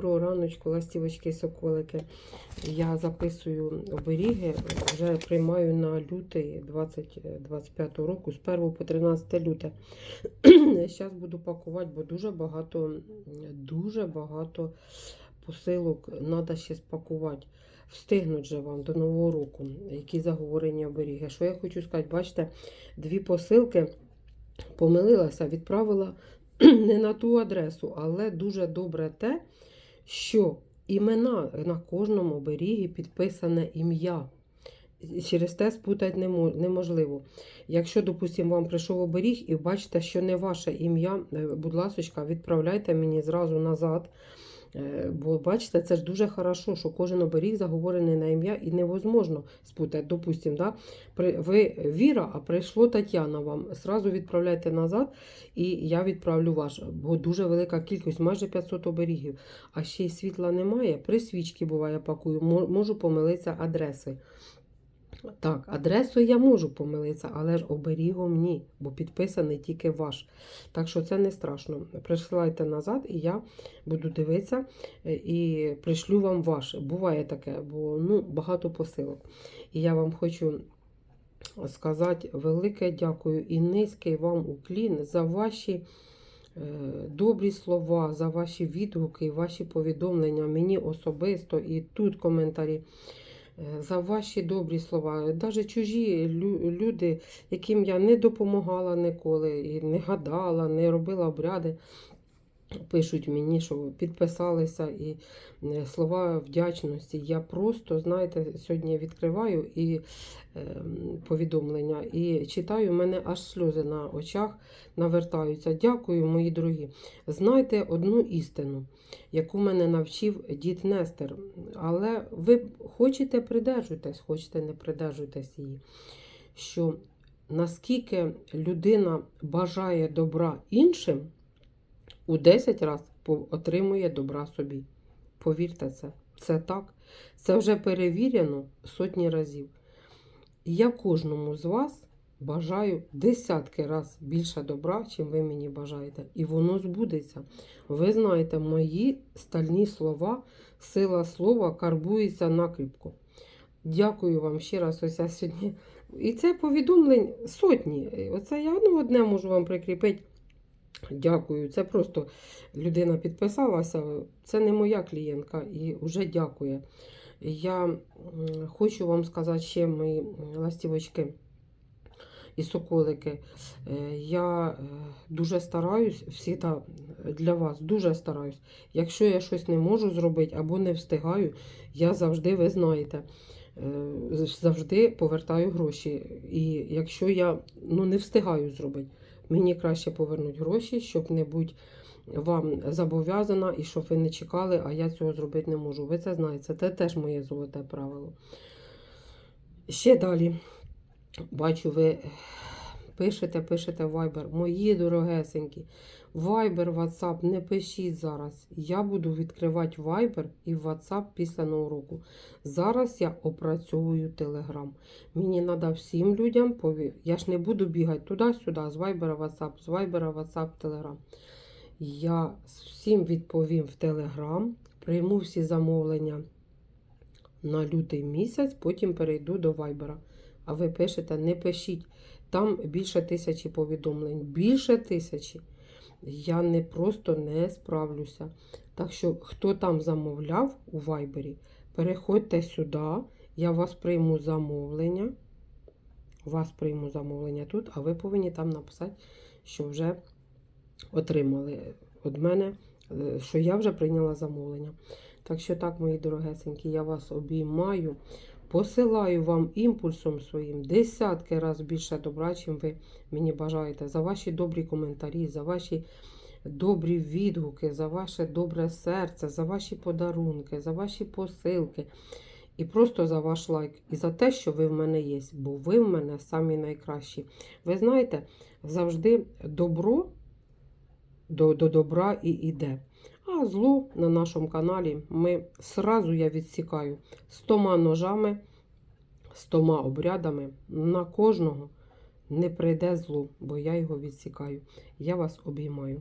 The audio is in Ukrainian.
Доброго раночку, ластівочки соколики. Я записую оберіги, вже приймаю на лютий 2025 року, з 1 по 13 люте. Зараз буду пакувати, бо дуже багато, дуже багато посилок треба ще спакувати. Встигнуть же вам до Нового року, які заговорені оберіги. Що я хочу сказати, бачите, дві посилки помилилася, відправила не на ту адресу, але дуже добре те, що імена на кожному оберігі підписане ім'я. Через те спутати неможливо. Якщо, допустимо, вам прийшов оберіг і бачите, що не ваше ім'я, е, будь ласка, відправляйте мені зразу назад. Е, Бо бачите, це ж дуже хорошо, що кожен оберіг заговорений на ім'я і невозможно спутати. Допустимо, да? ви Віра, а прийшло Тетяна вам. Сразу відправляйте назад, і я відправлю ваш. Бо дуже велика кількість, майже 500 оберігів. А ще й світла немає. При свічки буває пакую, можу помилитися адреси. Так, адресою я можу помилитися, але ж оберігом ні, бо підписаний тільки ваш. Так що це не страшно. Присилайте назад, і я буду дивитися е, і пришлю вам ваше. Буває таке, бо ну, багато посилок. І я вам хочу сказати велике дякую і низький вам уклін за ваші. е, Добрі слова, за ваші відгуки, ваші повідомлення мені особисто і тут коментарі. Е, За ваші добрі слова. Навіть чужі лю- люди, яким я не допомагала ніколи, і не гадала, не робила обряди, пишуть мені, що підписалися і е, слова вдячності. Я просто, знаєте, сьогодні відкриваю і е, повідомлення і читаю, в мене аж сльози на очах навертаються. Дякую, мої дорогі. Знайте одну істину, яку мене навчив дід Нестер. Але ви хочете придержуйтесь, хочете не придержуйтесь її. Що наскільки людина бажає добра іншим, у 10 разів отримує добра собі. Повірте це, це так. Це вже перевірено сотні разів. Я кожному з вас бажаю десятки разів більше добра, чим ви мені бажаєте. І воно збудеться. Ви знаєте, мої стальні слова, сила слова карбується накріпко. Дякую вам ще раз. Ось я сьогодні. І це повідомлень сотні. Оце я ну, одне можу вам прикріпити. Дякую. Це просто людина підписалася. Це не моя клієнтка і вже дякує. Я хочу вам сказати ще, мої ластівочки і соколики. е, Я е, дуже стараюсь, всі для вас дуже стараюсь. Якщо я щось не можу зробити або не встигаю, я завжди, ви знаєте, е, завжди повертаю гроші. І якщо я ну, не встигаю зробити, мені краще повернуть гроші, щоб не бути вам зобов'язана і щоб ви не чекали, а я цього зробити не можу. Ви це знаєте, це теж моє золоте правило. Ще далі. Бачу, ви пишете, пишете Viber. Мої дорогесенькі. Viber, WhatsApp не пишіть зараз. Я буду відкривати Viber і WhatsApp після нового. Зараз я опрацьовую Telegram. Мені треба всім людям пові... Я ж не буду бігати туди-сюди, з Viber, WhatsApp, з Viber, WhatsApp, Telegram. Я всім відповім в Telegram, прийму всі замовлення на лютий місяць, потім перейду до Viber. А ви пишете, не пишіть. Там більше тисячі повідомлень. Більше тисячі. Я не просто не справлюся. Так що, хто там замовляв у Вайбері, переходьте сюди, я вас прийму замовлення. Вас прийму замовлення тут, а ви повинні там написати, що вже отримали від мене, е, що я вже прийняла замовлення. Так що так, мої дорогесенькі, я вас обіймаю. Посилаю вам імпульсом своїм десятки разів більше добра, чим ви мені бажаєте. За ваші добрі коментарі, за ваші добрі відгуки, за ваше добре серце, за ваші подарунки, за ваші посилки. І просто за ваш лайк. І за те, що ви в мене є. Бо ви в мене самі найкращі. Ви знаєте, завжди добро до, до добра і іде. А зло на нашому каналі ми сразу я відсікаю стома ножами, стома обрядами. На кожного не прийде зло, бо я його відсікаю. Я вас обіймаю.